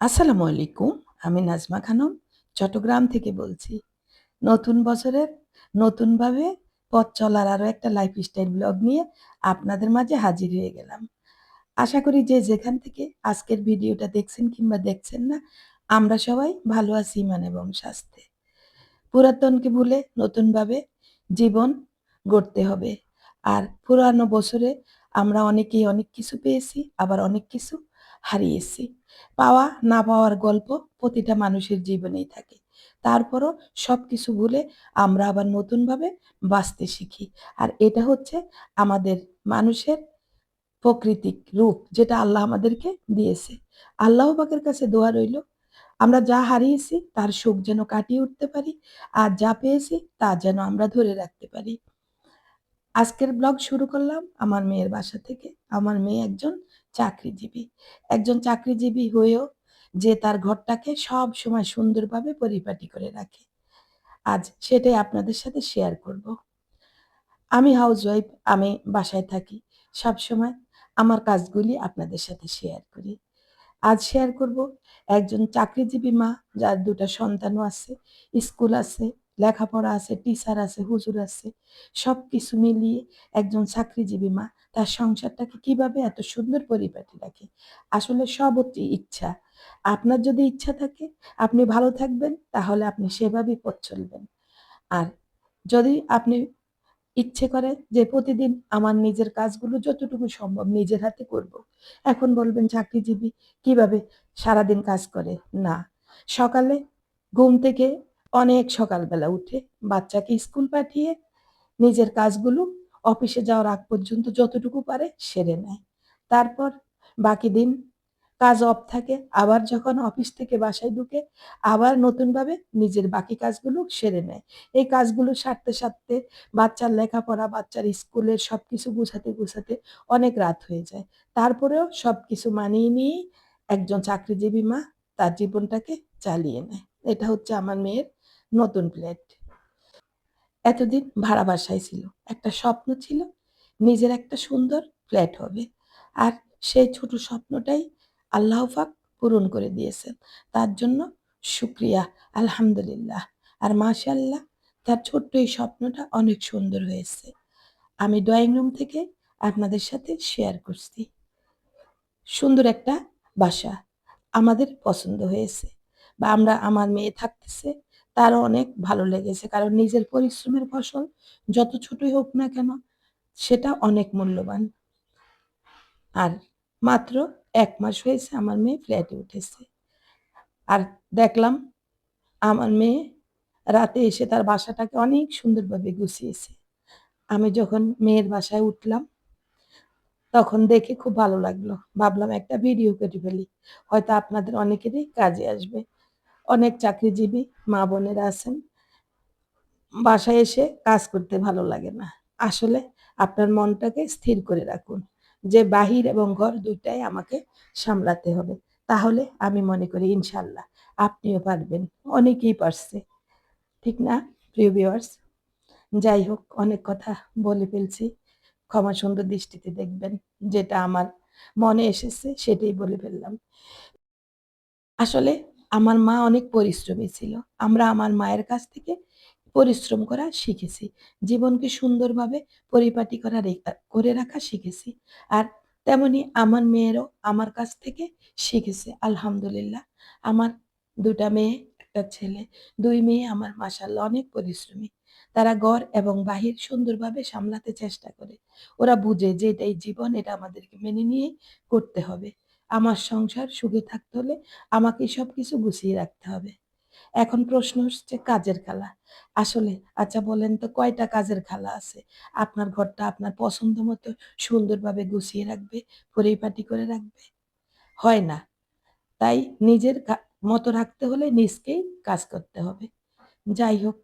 আসসালামু আলাইকুম। আমি নাজমা খানম চট্টগ্রাম থেকে বলছি। নতুন বছরের নতুনভাবে পথ চলার আরও একটা লাইফস্টাইল ব্লগ নিয়ে আপনাদের মাঝে হাজির হয়ে গেলাম। আশা করি যে যেখান থেকে আজকের ভিডিওটা দেখছেন কিংবা দেখছেন না, আমরা সবাই ভালো আছি ইমান এবং স্বাস্থ্যে। পুরাতনকে ভুলে নতুনভাবে জীবন গড়তে হবে। আর পুরানো বছরে আমরা অনেকেই অনেক কিছু পেয়েছি, আবার অনেক কিছু হারিয়েছি। পাওয়া, না পাওয়ার গল্প প্রতিটা মানুষের জীবনেই থাকে। তারপরও সবকিছু ভুলে আমরা আবার নতুনভাবে বাঁচতে শিখি। আর এটা হচ্ছে আমাদের মানুষের প্রকৃতিক রূপ যেটা আল্লাহ আমাদেরকে দিয়েছে। আল্লাহ পাকের কাছে দোয়া রইল, আমরা যা হারিয়েছি তার সুখ যেন কাটিয়ে উঠতে পারি আর যা পেয়েছি তা যেন আমরা ধরে রাখতে পারি। আজকের ব্লগ শুরু করলাম আমার মেয়ের বাসা থেকে। আমার মেয়ে একজন চাকরিজীবী। একজন চাকরিজীবী হয়েও যে তার ঘরটাকে সব সময় সুন্দরভাবে পরিপাটি করে রাখে। আজ সেটাই আপনাদের সাথে শেয়ার করব। আমি হাউসওয়াইফ, আমি বাসায় থাকি। সবসময় আমার কাজগুলি আপনাদের সাথে শেয়ার করি। আজ শেয়ার করব একজন চাকরিজীবী মা যার দুটা সন্তানও আছে, স্কুল আছে, লেখাপড়া আছে, টিচার আছে, হুজুর আছে। সব কিছু মিলিয়ে একজন চাকরিজীবী মা তার সংসারটাকে কীভাবে এত সুন্দর পরিপাটি রাখে। আসলে সব হচ্ছে ইচ্ছা। আপনার যদি ইচ্ছা থাকে আপনি ভালো থাকবেন তাহলে আপনি সেভাবেই পথ চলবেন। আর যদি আপনি ইচ্ছে করে যে প্রতিদিন আমার নিজের কাজগুলো যতটুকু সম্ভব নিজের হাতে করব। এখন বলবেন চাকরিজীবী কীভাবে সারাদিন কাজ করে? না। সকালে ঘুম থেকে অনেক সকালবেলা উঠে বাচ্চাকে স্কুল পাঠিয়ে নিজের কাজগুলো অফিসে যাওয়ার আগ পর্যন্ত যতটুকু পারে সেরে নেয়। তারপর বাকি দিন কাজ অফ থাকে, আবার যখন অফিস থেকে বাসায় ঢুকে আবার নতুনভাবে নিজের বাকি কাজগুলো সেরে নেয়। এই কাজগুলো সারতে সারতে বাচ্চার লেখাপড়া, বাচ্চার স্কুলের সব কিছু গুছাতে গুছাতে অনেক রাত হয়ে যায়। তারপরেও সব কিছু মানিয়ে নিয়ে একজন চাকরিজীবী মা তার জীবনটাকে চালিয়ে নেয়। এটা হচ্ছে আমার মেয়ের নতুন প্লেট। এতদিন ভাড়া বাসায় ছিল। একটা স্বপ্ন ছিল, নিজের একটা সুন্দর ফ্ল্যাট হবে। আর সেই ছোট স্বপ্নটাই আল্লাহ পাক পূরণ করে দিয়েছেন। তার জন্য শুক্রিয়া, আলহামদুলিল্লাহ। আর মাশাল্লাহ তার ছোট্ট এই স্বপ্নটা অনেক সুন্দর হয়েছে। আমি ড্রয়িং রুম থেকে আপনাদের সাথে শেয়ার করছি। সুন্দর একটা বাসা আমাদের পছন্দ হয়েছে। বা আমরা, আমার মেয়ে থাকতেছে তারও অনেক ভালো লেগেছে। কারণ নিজের পরিশ্রমের ফসল যত ছোটই হোক না কেন, সেটা অনেক মূল্যবান। আর মাত্র এক মাস হয়েছে আমার মেয়ে ফ্ল্যাটে উঠেছে। আর দেখলাম আমার মেয়ে রাতে এসে তার বাসাটাকে অনেক সুন্দরভাবে গুছিয়েছে। আমি যখন মেয়ের বাসায় উঠলাম, তখন দেখে খুব ভালো লাগল। ভাবলাম একটা ভিডিও করে ফেলি। হয়তো আপনাদের অনেকেরই কাজে আসবে। অনেক চাকরিজীবী মা বোনেরা আছেন। বাসায় এসে কাজ করতে ভালো লাগে না। আসলে আপনার মনটাকে স্থির করে রাখুন। যে বাহির এবং ঘর দুইটাই আমাকে সামলাতে হবে। তাহলে আমি মনে করি ইনশাল্লাহ আপনিও পারবেন। অনেকেই পারছে। ঠিক না, প্রিয় ভিউয়ার্স যাই হোক, অনেক কথা বলে ফেলছি। ক্ষমা সুন্দর দৃষ্টিতে দেখবেন যেটা আমার মনে এসেছে সেটাই বলে ফেললাম। আসলে আমার মা অনেক পরিশ্রমী ছিল। আমরা আমার মায়ের কাছ থেকে পরিশ্রম করা শিখেছি। জীবনকে সুন্দরভাবে পরিপাটি করা করে রাখা শিখেছি। আর তেমনি আমার মেয়েরও আমার কাছ থেকে শিখেছে, আলহামদুলিল্লাহ। আমার দুটা মেয়ে, একটা ছেলে, দুই মেয়ে আমার মাসাল্লাহ অনেক পরিশ্রমী। তারা ঘর এবং বাহির সুন্দরভাবে সামলাতে চেষ্টা করে। ওরা বুঝে যে এটাই জীবন, এটা আমাদেরকে মেনে নিয়ে করতে হবে। আমার সংসার সুখে থাকতে হলে আমাকে সব কিছু গুছিয়ে রাখতে হবে। এখন প্রশ্ন হচ্ছে কাজের খালা। আসলে আচ্ছা বলেন তো কয়টা কাজের খালা আছে? আপনার ঘরটা আপনার পছন্দ মতো সুন্দরভাবে গুছিয়ে রাখবে, পরিপাটি করে রাখবে? হয় না। তাই নিজের মতো রাখতে হলে নিজকেই কাজ করতে হবে। যাই হোক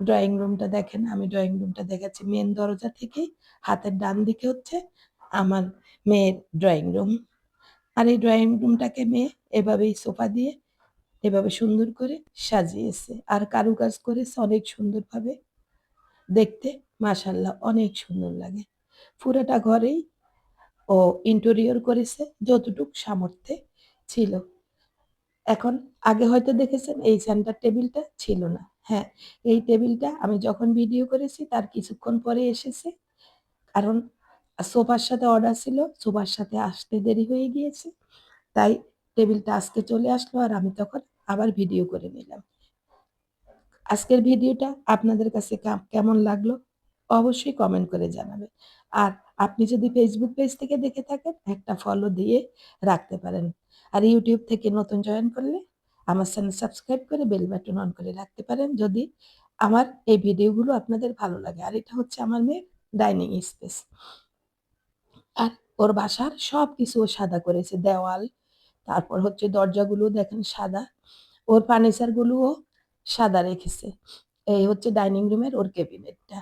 ড্রয়িং রুমটা দেখেন, আমি ড্রয়িং রুমটা দেখাচ্ছি। মেন দরজা থেকে হাতের ডান দিকে হচ্ছে আমার মেয়ের ড্রয়িং রুম আর এই ড্রয়িং রুমটাকে মেয়ে এভাবেই সোফা দিয়ে এভাবে সুন্দর করে সাজিয়েছে আর কারুকাজ করেছে অনেক সুন্দরভাবে দেখতে মাসাল্লাহ অনেক সুন্দর লাগে পুরোটা ঘরেই ও ইন্টেরিয়র করেছে যতটুক সামর্থ্যে ছিল এখন আগে হয়তো দেখেছেন এই সেন্টার টেবিলটা ছিল না। হ্যাঁ, এই টেবিলটা আমি যখন ভিডিও করেছি তার কিছুক্ষণ পরে এসেছে। কারণ আ সোফার সাথে অর্ডার ছিল, সোফার সাথে আসতে দেরি হয়ে গিয়েছে। তাই টেবিলটা আজকে চলে আসলো আর আমি তখন আবার ভিডিও করে নিলাম। আজকের ভিডিওটা আপনাদের কাছে কেমন লাগল? অবশ্যই কমেন্ট করে জানাবেন। আর আপনি যদি ফেসবুক পেজ থেকে দেখে থাকেন, একটা ফলো দিয়ে রাখতে পারেন। আর ইউটিউব থেকে নতুন জয়েন করলে আমার চ্যানেল সাবস্ক্রাইব করে বেল বাটন অন করে রাখতে পারেন যদি আমার এই ভিডিওগুলো আপনাদের ভালো লাগে। আর এটা হচ্ছে আমার মেয়ের ডাইনিং স্পেস। আর ওর বাসার সবকিছু ও সাদা করেছে। দেওয়াল, তারপর হচ্ছে দরজাগুলো দেখেন সাদা। ওর ফার্নিচারগুলোও সাদা রেখেছে। এই হচ্ছে ডাইনিং রুমের ওর ক্যাবিনেটটা।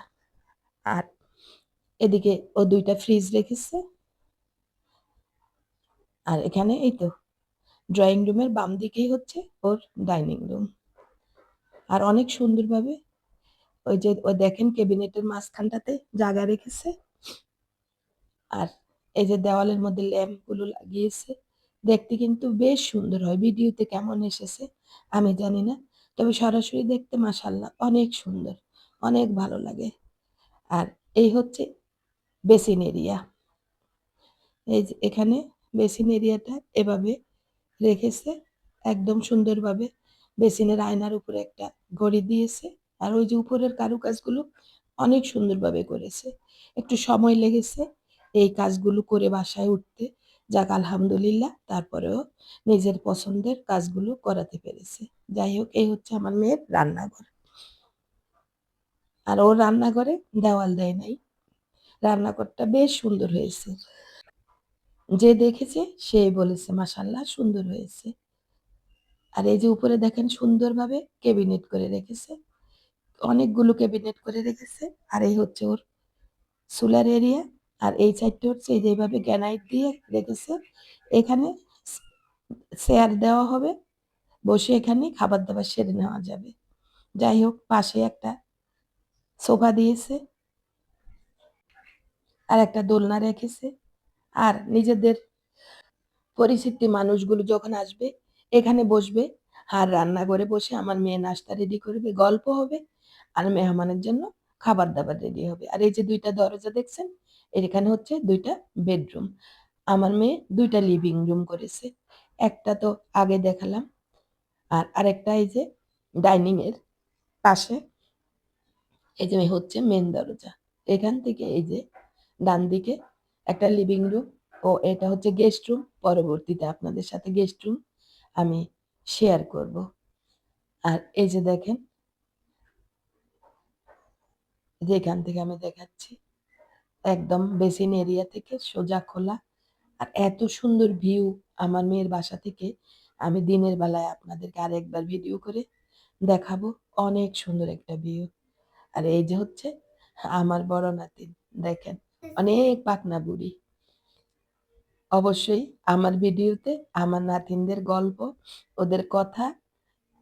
আর এদিকে ও দুইটা ফ্রিজ রেখেছে। আর এখানে এই তো ড্রয়িং রুমের বাম দিকেই হচ্ছে ওর ডাইনিং রুম। আর অনেক সুন্দরভাবে ওই যে ও দেখেন ক্যাবিনেটের মাঝখানটাতে জায়গা রেখেছে। আর এই যে দেওয়ালের মধ্যে ল্যাম্পগুলো লাগিয়েছে। দেখতে কিন্তু বেশ সুন্দর হয়। ভিডিওতে কেমন এসেছে আমি জানি না। তবে সরাসরি দেখতে মাশাআল্লাহ অনেক সুন্দর। অনেক ভালো লাগে। আর এই হচ্ছে বেসিন এরিয়া। এই যে এখানে বেসিন এরিয়াটা এভাবে রেখেছে, একদম সুন্দরভাবে। বেসিনের আয়নার উপরে একটা ঘড়ি দিয়েছে। আর ওই যে উপরের কারুকাজগুলো অনেক সুন্দরভাবে করেছে। একটু সময় লেগেছে এই কাজগুলো করে বাসায় উঠতে। যাক, আলহামদুলিল্লাহ, তারপরেও নিজের পছন্দের কাজগুলো করাতে পেরেছে। যাই হোক, এই হচ্ছে আমার মেয়ের রান্নাঘর। আর ওর রান্নাঘরে দেওয়াল দেয় নাই। রান্নাঘরটা বেশ সুন্দর হয়েছে। যে দেখেছে সে বলেছে, মাশাআল্লাহ, সুন্দর হয়েছে। আর এই যে উপরে দেখেন, সুন্দরভাবে ক্যাবিনেট করে রেখেছে। অনেকগুলো ক্যাবিনেট করে রেখেছে। আর এই হচ্ছে ওর সোলার এরিয়া। আর এই সাইডটা হচ্ছে এই যে এভাবে গ্রানাইট দিয়ে রেখেছে। এখানে স চেয়ার দেওয়া হবে। বসে এখানে খাবার-দাবার সেরে নেওয়া যাবে। যাই হোক পাশে একটা সোফা দিয়েছে। আর একটা দোলনা রেখেছে। আর নিজেদের পরিচিতি মানুষগুলো যখন আসবে এখানে বসবে। আর রান্নাঘরে বসে আমার মেয়ে নাস্তা রেডি করবে, গল্প হবে। আর মেহমানের জন্য খাবার-দাবার রেডি হবে। আর এই যে দুইটা দরজা দেখছেন? এখানে হচ্ছে দুইটা বেডরুম। আমার মেয়ে দুইটা লিভিং রুম করেছে। একটা তো আগে দেখালাম। আর আরেকটা এই যে ডাইনিং এর পাশে এই যে হচ্ছে মেন দরজা। এখান থেকে এই যে ডান দিকে একটা লিভিং রুম ও এটা হচ্ছে গেস্ট রুম। পরবর্তীতে আপনাদের সাথে গেস্ট রুম আমি শেয়ার করব। আর এই যে দেখেন যে এখান থেকে আমি দেখাচ্ছি। একদম বেসিন এরিয়া থেকে সোজা খোলা। আর এত সুন্দর ভিউ আমার মেয়ের বাসা থেকে আমি দিনের বেলায় আপনাদেরকে আরেকবার ভিডিও করে দেখাবো। অনেক সুন্দর একটা ভিউ। আর এই যে হচ্ছে আমার বড় নাতিন দেখেন অনেক পাকনা বুড়ি। অবশ্যই আমার ভিডিওতে আমার নাতিনদের গল্প, ওদের কথা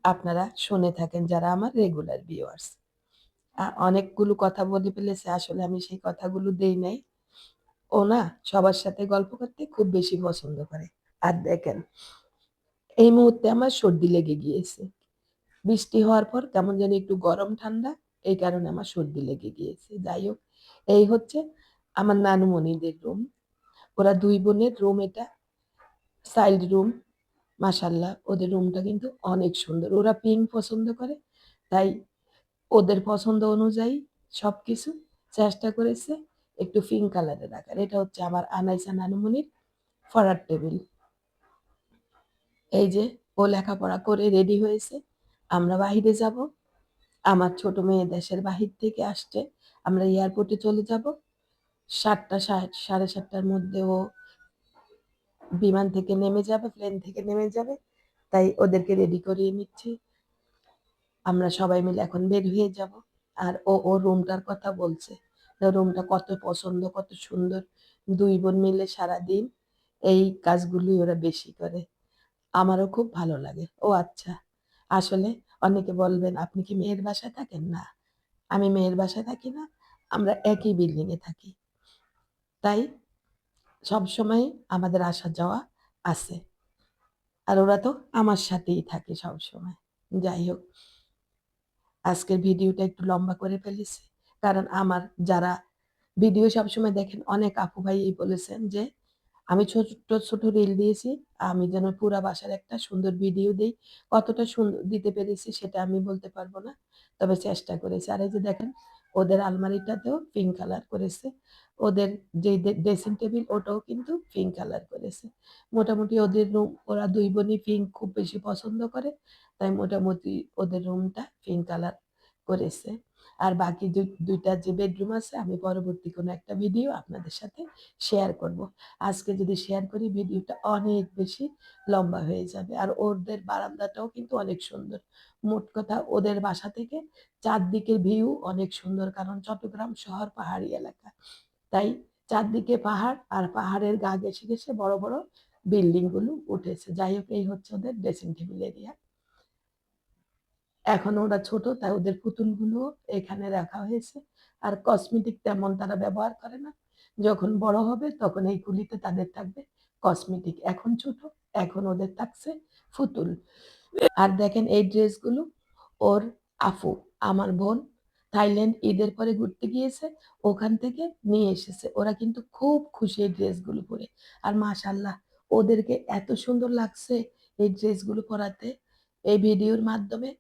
আপনারা শুনে থাকেন যারা আমার রেগুলার ভিউয়ার্স। অনেকগুলো কথা বলে ফেলেছে, আসলে আমি সেই কথাগুলো দেই নাই। ও না সবার সাথে গল্প করতে খুব বেশি পছন্দ করে। আর দেখেন, এই মুহূর্তে আমার সর্দি লেগে গিয়েছে। বৃষ্টি হওয়ার পর কেমন জানি একটু গরম ঠান্ডা, এই কারণে আমার সর্দি লেগে গিয়েছে। যাই হোক, এই হচ্ছে আমার নানুমণিদের রুম। ওরা দুই বোনের রুম এটা। Child room. মাশাআল্লাহ, ওদের রুমটা কিন্তু অনেক সুন্দর। ওরা পিঙ্ক পছন্দ করে। তাই ওদের পছন্দ অনুযায়ী সবকিছু চেষ্টা করেছে একটু পিঙ্ক কালারের রাখার। এটা হচ্ছে আমার আনাইসা নানুমণির ফরার টেবিল। এই যে ও লেখাপড়া করে রেডি হয়েছে। আমরা বাহিরে যাব। আমার ছোট মেয়ে দেশের বাহির থেকে আসছে। আমরা এয়ারপোর্টে চলে যাব। ৭টা সা ৭:৩০ র মধ্যে ও বিমান থেকে নেমে যাবে, প্লেন থেকে নেমে যাবে। তাই ওদেরকে রেডি করিয়ে নিচ্ছি। আমরা সবাই মিলে এখন বের হয়ে যাব। আর ও ওর রুমটার কথা বলছে। রুমটা কত পছন্দ, কত সুন্দর। দুই বোন মিলে সারাদিন এই কাজগুলোই ওরা বেশি করে। আমারও খুব ভালো লাগে। ও আচ্ছা, আসলে অনেকে বলবেন, "আপনি কি মেয়ের বাসায় থাকেন?" না, আমি মেয়ের বাসায় থাকি না। আমরা একই বিল্ডিং এ থাকি। তাই সবসময়ই আমাদের আসা যাওয়া আছে। আর ওরা তো আমার সাথেই থাকে সবসময় যাই হোক আজকের ভিডিওটা একটু লম্বা করে ফেলেছি। কারণ আমার যারা ভিডিও সবসময় দেখেন, অনেক আপু ভাই বলেছেন যে, আমি ছোট ছোট রিল দিয়েছি, আমি যেন পুরা বাসার একটা সুন্দর ভিডিও দিই। কতটা সুন্দর দিতে পেরেছি সেটা আমি বলতে পারব না। তবে চেষ্টা করেছি। আর এই যে দেখেন ওদের আলমারিটাতেও পিঙ্ক কালার করেছে। ওদের যে ড্রেসিং টেবিল ওটাও কিন্তু পিঙ্ক কালার করেছে। মোটামুটি ওদের রুম ওরা দুই বোনই পিঙ্ক খুব বেশি পছন্দ করে, তাই মোটামুটি ওদের রুমটা পিঙ্ক কালার করেছে। আর বাকি দুই- দুইটা যে বেডরুম আছে, আমি পরবর্তী কোনো একটা ভিডিও আপনাদের সাথে শেয়ার করব। আজকে যদি শেয়ার করি ভিডিওটা অনেক বেশি লম্বা হয়ে যাবে। আর ওদের বারান্দাটাও কিন্তু অনেক সুন্দর। মোট কথা, ওদের বাসা থেকে চারদিকের ভিউ অনেক সুন্দর, কারণ চট্টগ্রাম শহর পাহাড়ি এলাকা। তাই চারদিকে পাহাড় আর পাহাড়ের গা ঘেসে ঘেসে বড় বড় বিল্ডিংগুলো উঠেছে। যাই হোক, এই হচ্ছে ওদের ড্রেসিং টেবিল এরিয়া এখন ওরা ছোট, তাই ওদের পুতুলগুলো এখানে রাখা হয়েছে। আর কসমেটিক তেমন তারা ব্যবহার করে না। যখন বড় হবে তখন এই গুলিতে তাদের থাকবে কসমেটিক এখন ছোট, এখন ওদের থাকছে ফুতুল আর দেখেন এই ড্রেসগুলো ওর আফু আমার বোন থাইল্যান্ড ঈদের পরে ঘুরতে গিয়েছে, ওখান থেকে নিয়ে এসেছে। ওরা কিন্তু খুব খুশি এই ড্রেসগুলো পরে। আর মাশাল্লাহ ওদেরকে এত সুন্দর লাগছে এই ড্রেসগুলো পরাতে। এই ভিডিওর মাধ্যমে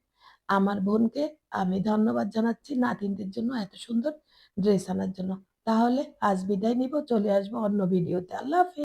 আমার বোনকে আমি ধন্যবাদ জানাচ্ছি নাতিনদের জন্য এত সুন্দর ড্রেস আনার জন্য। তাহলে আজ বিদায় নিব, চলে আসব অন্য ভিডিওতে আল্লাহ হাফিজ।